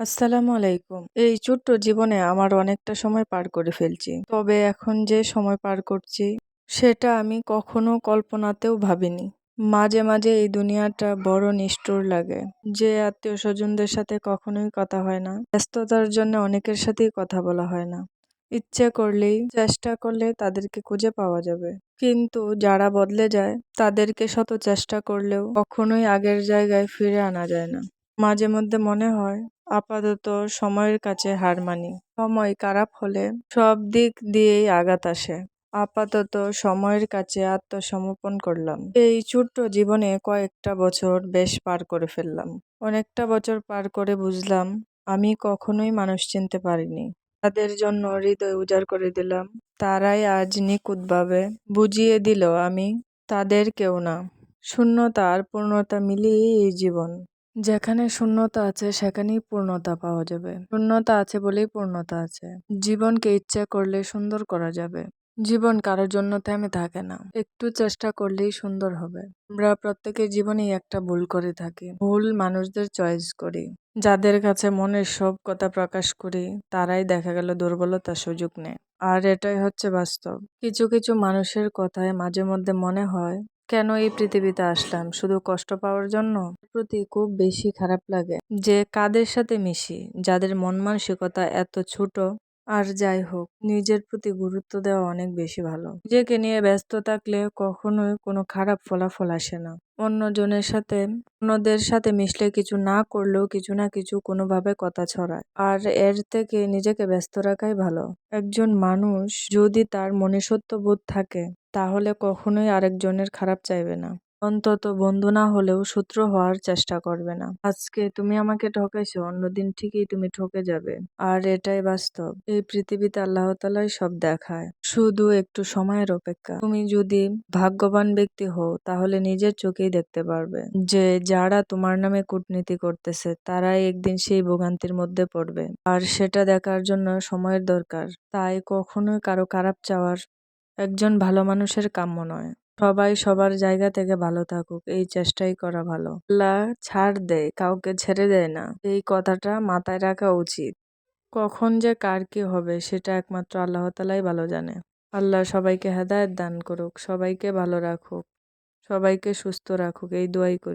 আসসালামু আলাইকুম। এই ছোট্ট জীবনে আমার অনেকটা সময় পার করে ফেলছি। তবে এখন যে সময় পার করছি, সেটা আমি কখনো কল্পনাতেও ভাবিনি। মাঝে মাঝে এই দুনিয়াটা বড় নিষ্ঠুর লাগে। যে আত্মীয় স্বজনদের সাথে কখনোই কথা হয় না। ব্যস্ততার জন্য অনেকের সাথেই কথা বলা হয় না। ইচ্ছে করলেই চেষ্টা করলে তাদেরকে খুঁজে পাওয়া যাবে। কিন্তু যারা বদলে যায়, তাদেরকে শত চেষ্টা করলেও কখনোই আগের জায়গায় ফিরে আনা যায় না। মাঝে মধ্যে মনে হয় আপাতত সময়ের কাছে হার মানি। সময় খারাপ হলে সব দিক দিয়েই আঘাত আসে। আপাতত সময়ের কাছে আত্মসমর্পণ করলাম। এই ছোট্ট জীবনে কয়েকটা বছর বেশ পার করে ফেললাম। অনেকটা বছর পার করে বুঝলাম, আমি কখনোই মানুষ চিনতে পারিনি। তাদের জন্য হৃদয় উজাড় করে দিলাম। তারাই আজ নিখুঁতভাবে বুঝিয়ে দিল আমি তাদের কেউ না। শূন্যতা আর পূর্ণতা মিলিয়ে এই জীবন। যেখানে শূন্যতা আছে, সেখানেই পূর্ণতা পাওয়া যাবে। শূন্যতা আছে বলেই পূর্ণতা আছে। জীবনকে ইচ্ছা করলে সুন্দর করা যাবে। জীবন কারোর জন্য থেমে থাকে না। একটু চেষ্টা করলেই সুন্দর হবে। আমরা প্রত্যেকের জীবনেই একটা ভুল করে থাকি। ভুল মানুষদের চয়েস করি। যাদের কাছে মনের সব কথা প্রকাশ করি, তারাই দেখা গেল দুর্বলতার সুযোগ নেয়। আর এটাই হচ্ছে বাস্তব। কিছু কিছু মানুষের কথায় মাঝে মধ্যে মনে হয় কেন এই পৃথিবীতে আসলাম? শুধু কষ্ট পাওয়ার জন্য? প্রতি খুব বেশি খারাপ লাগে যে কাদের সাথে মিশি? যাদের মন মানসিকতা এত ছোট আর যাই হোক, নিজের প্রতি গুরুত্ব দেওয়া অনেক বেশি ভালো। নিজেকে নিয়ে ব্যস্ত থাকলে কখনোই কোনো খারাপ ফলাফল আসে না। অন্যজনের সাথে, অন্যদের সাথে মিশলে কিছু না করলেও কিছু না কিছু কোনোভাবে কথা ছড়ায়। আর এর থেকে নিজেকে ব্যস্ত রাখাই ভালো। একজন মানুষ যদি তার মনে সত্য বোধ থাকে, তাহলে কখনোই আরেকজনের খারাপ চাইবে না। অন্তত বন্ধু না হলেও শত্রু হওয়ার চেষ্টা করবে না। আজকে তুমি আমাকে ঠকেছো অন্যদিন ঠিকই তুমি ঠকে যাবে। আর এটাই বাস্তব। এই পৃথিবীতে আল্লাহ তালাই সব দেখায়। শুধু একটু সময়ের অপেক্ষা। তুমি যদি ভাগ্যবান ব্যক্তি হও, তাহলে নিজের চোখেই দেখতে পারবে যে যারা তোমার নামে কূটনীতি করতেছে, তারাই একদিন সেই ভোগান্তির মধ্যে পড়বে। আর সেটা দেখার জন্য সময়ের দরকার। তাই কখনোই কারও খারাপ চাওয়ার একজন ভালো মানুষের কাম্য নয়। সবাই সবার জায়গা থেকে ভালো থাকুক, এই চেষ্টাই করা ভালো। আল্লাহ ছাড় দেয়, কাউকে ছেড়ে দেয় না। এই কথাটা মাথায় রাখা উচিত। কখন যে কার কি হবে, সেটা একমাত্র আল্লাহ তালাই ভালো জানে। আল্লাহ সবাইকে হেদায়ত দান করুক, সবাইকে ভালো রাখুক, সবাইকে সুস্থ রাখুক, এই দোয়াই করি।